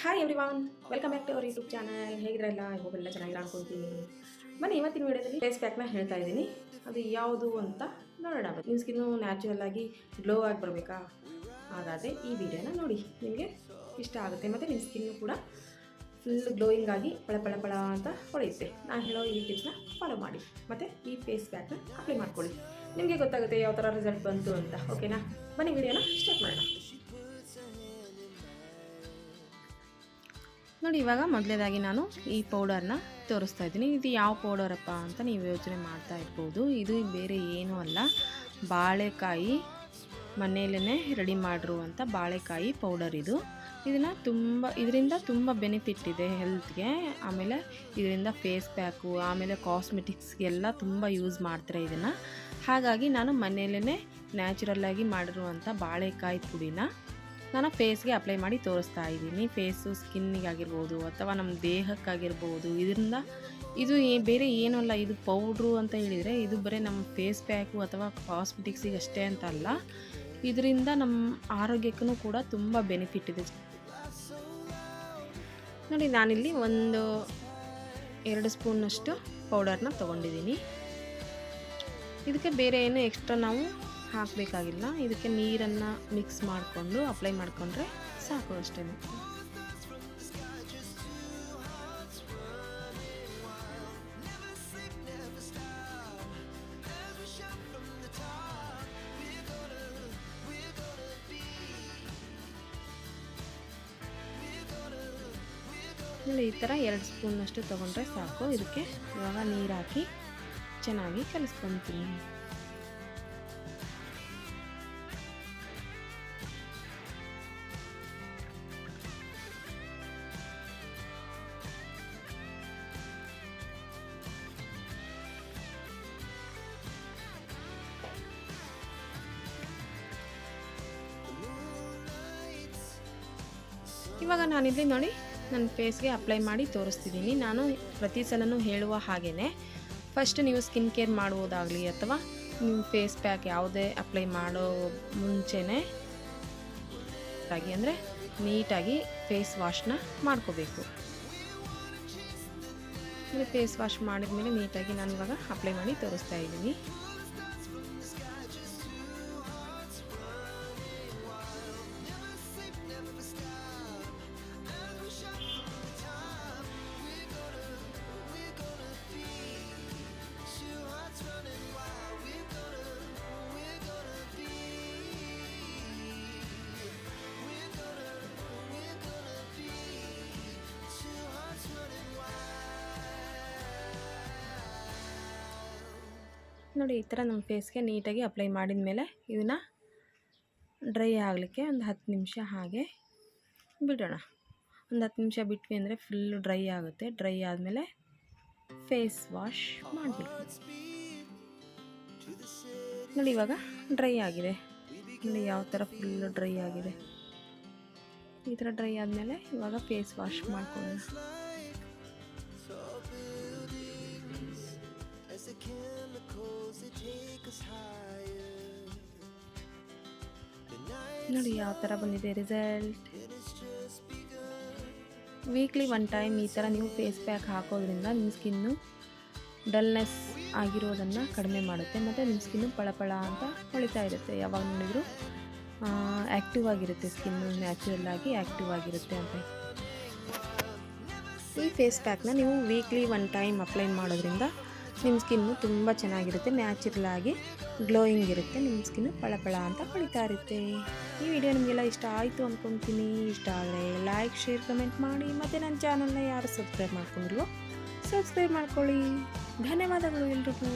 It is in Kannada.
Hi everyone welcome back to our YouTube channel ಹೇಗಿರಲ್ಲ ಇವಾಗೆಲ್ಲ ಚೆನ್ನಾಗಿರೋ ಅನ್ಕೊಳ್ತೀನಿ ಬನ್ನಿ, ಇವತ್ತಿನ ವಿಡಿಯೋದಲ್ಲಿ ಫೇಸ್ ಪ್ಯಾಕ್ನ ಹೇಳ್ತಾ ಇದ್ದೀನಿ. ಅದು ಯಾವುದು ಅಂತ ನೋಡೋಣ. ನಿಮ್ಮ ಸ್ಕಿನ್ನು ನ್ಯಾಚುರಲ್ ಆಗಿ ಗ್ಲೋ ಆಗಿ ಬರಬೇಕಾ? ಹಾಗಾದರೆ ಈ ವಿಡಿಯೋನ ನೋಡಿ. ನಿಮಗೆ ಇಷ್ಟ ಆಗುತ್ತೆ. ಮತ್ತು ನಿಮ್ಮ ಸ್ಕಿನ್ನು ಕೂಡ ಫುಲ್ ಗ್ಲೋಯಿಂಗ್ ಆಗಿ ಪಳ ಪಳ ಪಳ ಅಂತ ಹೊಡೆಯುತ್ತೆ ನಾನು ಹೇಳೋ ಈ ಟಿಪ್ಸ್ನ ಫಾಲೋ ಮಾಡಿ. ಮತ್ತು ಈ ಫೇಸ್ ಪ್ಯಾಕ್ನ ಅಪ್ಲೈ ಮಾಡ್ಕೊಳ್ಳಿ. ನಿಮಗೆ ಗೊತ್ತಾಗುತ್ತೆ ಯಾವ ಥರ ರಿಸಲ್ಟ್ ಬಂತು ಅಂತ. ಓಕೆನಾ ಬನ್ನಿ, ವಿಡಿಯೋನ ಸ್ಟಾರ್ಟ್ ಮಾಡೋಣ. ನೋಡಿ, ಇವಾಗ ಮೊದಲೇದಾಗಿ ನಾನು ಈ ಪೌಡರ್ನ ತೋರಿಸ್ತಾ ಇದ್ದೀನಿ. ಇದು ಯಾವ ಪೌಡರಪ್ಪ ಅಂತ ನೀವು ಯೋಚನೆ ಮಾಡ್ತಾ ಇರ್ಬೋದು. ಇದು ಬೇರೆ ಏನೂ ಅಲ್ಲ. ಬಾಳೆಕಾಯಿ ಮನೆಯಲ್ಲೇ ರೆಡಿ ಮಾಡಿರುವಂಥ ಬಾಳೆಕಾಯಿ ಪೌಡರ್ ಇದು. ಇದನ್ನು ತುಂಬ, ಇದರಿಂದ ತುಂಬ ಬೆನಿಫಿಟ್ ಇದೆ ಹೆಲ್ತ್ಗೆ ಆಮೇಲೆ ಇದರಿಂದ ಫೇಸ್ ಪ್ಯಾಕು ಆಮೇಲೆ ಕಾಸ್ಮೆಟಿಕ್ಸ್ಗೆಲ್ಲ ತುಂಬ ಯೂಸ್ ಮಾಡ್ತಾರೆ ಇದನ್ನು. ಹಾಗಾಗಿ ನಾನು ಮನೆಯಲ್ಲೇ ನ್ಯಾಚುರಲ್ಲಾಗಿ ಮಾಡಿರುವಂಥ ಬಾಳೆಕಾಯಿ ಪುಡಿನ ನಾನು ಫೇಸ್ಗೆ ಅಪ್ಲೈ ಮಾಡಿ ತೋರಿಸ್ತಾ ಇದ್ದೀನಿ. ಫೇಸು ಸ್ಕಿನ್ನಿಗಾಗಿರ್ಬೋದು ಅಥವಾ ನಮ್ಮ ದೇಹಕ್ಕಾಗಿರ್ಬೋದು. ಇದರಿಂದ ಇದು ಬೇರೆ ಏನೂ ಅಲ್ಲ. ಇದು ಪೌಡ್ರು ಅಂತ ಹೇಳಿದರೆ ಇದು ಬರೀ ನಮ್ಮ ಫೇಸ್ ಪ್ಯಾಕು ಅಥವಾ ಕಾಸ್ಮೆಟಿಕ್ಸಿಗೆ ಅಷ್ಟೇ ಅಂತ ಅಲ್ಲ. ಇದರಿಂದ ನಮ್ಮ ಆರೋಗ್ಯಕ್ಕೂ ಕೂಡ ತುಂಬ ಬೆನಿಫಿಟ್ ಇದೆ. ನೋಡಿ, ನಾನಿಲ್ಲಿ ಒಂದು ಎರಡು ಸ್ಪೂನಷ್ಟು ಪೌಡರ್ನ ತೊಗೊಂಡಿದ್ದೀನಿ. ಇದಕ್ಕೆ ಬೇರೆ ಏನು ಎಕ್ಸ್ಟ್ರಾ ನಾವು ಹಾಕಬೇಕಾಗಿಲ್ಲ. ಇದಕ್ಕೆ ನೀರನ್ನು ಮಿಕ್ಸ್ ಮಾಡಿಕೊಂಡು ಅಪ್ಲೈ ಮಾಡಿಕೊಂಡ್ರೆ ಸಾಕು ಅಷ್ಟೇ. ಆಮೇಲೆ ಈ ಥರ ಎರಡು ಸ್ಪೂನಷ್ಟು ತೊಗೊಂಡ್ರೆ ಸಾಕು. ಇದಕ್ಕೆ ಇವಾಗ ನೀರು ಹಾಕಿ ಚೆನ್ನಾಗಿ ಕಲಿಸ್ಕೊತೀನಿ. ಇವಾಗ ನಾನಿಲ್ಲಿ ನೋಡಿ ನನ್ನ ಫೇಸ್ಗೆ ಅಪ್ಲೈ ಮಾಡಿ ತೋರಿಸ್ತಿದ್ದೀನಿ ನಾನು ಪ್ರತಿ ಸಲನೂ ಹೇಳುವ ಹಾಗೆಯೇ ಫಸ್ಟ್ ನೀವು ಸ್ಕಿನ್ ಕೇರ್ ಮಾಡುವುದಾಗಲಿ ಅಥವಾ ನಿಮ್ಮ ಫೇಸ್ ಪ್ಯಾಕ್ ಯಾವುದೇ ಅಪ್ಲೈ ಮಾಡೋ ಮುಂಚೆನೇ ಆಗಿ ಅಂದರೆ ನೀಟಾಗಿ ಫೇಸ್ ವಾಶ್ನ ಮಾಡ್ಕೋಬೇಕು. ಫೇಸ್ ವಾಶ್ ಮಾಡಿದ ಮೇಲೆ ನೀಟಾಗಿ ನಾನು ಇವಾಗ ಅಪ್ಲೈ ಮಾಡಿ ತೋರಿಸ್ತಾ ಇದ್ದೀನಿ. ನೋಡಿ, ಈ ಥರ ನಮ್ಮ ಫೇಸ್ಗೆ ನೀಟಾಗಿ ಅಪ್ಲೈ ಮಾಡಿದ ಮೇಲೆ ಇದನ್ನು ಡ್ರೈ ಆಗಲಿಕ್ಕೆ ಒಂದು ಹತ್ತು ನಿಮಿಷ ಹಾಗೆ ಬಿಡೋಣ. ಒಂದು ಹತ್ತು ನಿಮಿಷ ಬಿಟ್ವಿ ಅಂದರೆ ಫುಲ್ಲು ಡ್ರೈ ಆಗುತ್ತೆ. ಡ್ರೈ ಆದಮೇಲೆ ಫೇಸ್ ವಾಶ್ ಮಾಡಬೇಕು ನೋಡಿ, ಇವಾಗ ಡ್ರೈ ಆಗಿದೆ. ನೋಡಿ, ಯಾವ ಥರ ಫುಲ್ಲು ಡ್ರೈ ಆಗಿದೆ. ಈ ಥರ ಡ್ರೈ ಆದಮೇಲೆ ಇವಾಗ ಫೇಸ್ ವಾಶ್ ಮಾಡ್ಕೊಳ್ಳೋಣ. ನೋಡಿ ಯಾವ ಥರ ಬಂದಿದೆ ರಿಸಲ್ಟ್ ವೀಕ್ಲಿ ಒನ್ ಟೈಮ್ ಈ ಥರ ನೀವು ಫೇಸ್ ಪ್ಯಾಕ್ ಹಾಕೋದ್ರಿಂದ ನಿಮ್ಮ ಸ್ಕಿನ್ನು ಡಲ್ನೆಸ್ ಆಗಿರೋದನ್ನು ಕಡಿಮೆ ಮಾಡುತ್ತೆ, ಮತ್ತು ನಿಮ್ಮ ಸ್ಕಿನ್ನು ಪಳಪಳ ಅಂತ ಹೊಳಿತಾ ಇರುತ್ತೆ. ಯಾವಾಗ ನೋಡಿದ್ರು ಆ್ಯಕ್ಟಿವ್ ಆಗಿರುತ್ತೆ ಸ್ಕಿನ್ನು ನ್ಯಾಚುರಲ್ ಆಗಿ ಆ್ಯಕ್ಟಿವ್ ಆಗಿರುತ್ತೆ ಅಂತ. ಈ ಫೇಸ್ ಪ್ಯಾಕ್ನ ನೀವು ವೀಕ್ಲಿ ಒನ್ ಟೈಮ್ ಅಪ್ಲೈ ಮಾಡೋದ್ರಿಂದ ನಿಮ್ಮ ಸ್ಕಿನ್ನು ತುಂಬ ಚೆನ್ನಾಗಿರುತ್ತೆ ನ್ಯಾಚುರಲ್ ಆಗಿ ಗ್ಲೋಯಿಂಗ್ ಇರುತ್ತೆ, ನಿಮ್ಮ ಸ್ಕಿನ್ನು ಪಳಪಳ ಅಂತ ಹೊಳಿತಾ ಇರುತ್ತೆ. ಈ ವಿಡಿಯೋ ನಿಮಗೆಲ್ಲ ಇಷ್ಟ ಆಯಿತು ಅಂದ್ಕೊತೀನಿ ಇಷ್ಟ ಆದರೆ ಲೈಕ್ ಶೇರ್ ಕಮೆಂಟ್ ಮಾಡಿ. ಮತ್ತು ನನ್ನ ಚಾನಲ್ನ ಯಾರು ಸಬ್ಸ್ಕ್ರೈಬ್ ಮಾಡ್ಕೊಂಡಿಲ್ವೋ ಸಬ್ಸ್ಕ್ರೈಬ್ ಮಾಡ್ಕೊಳ್ಳಿ. ಧನ್ಯವಾದಗಳು ಎಲ್ರಿಗೂ.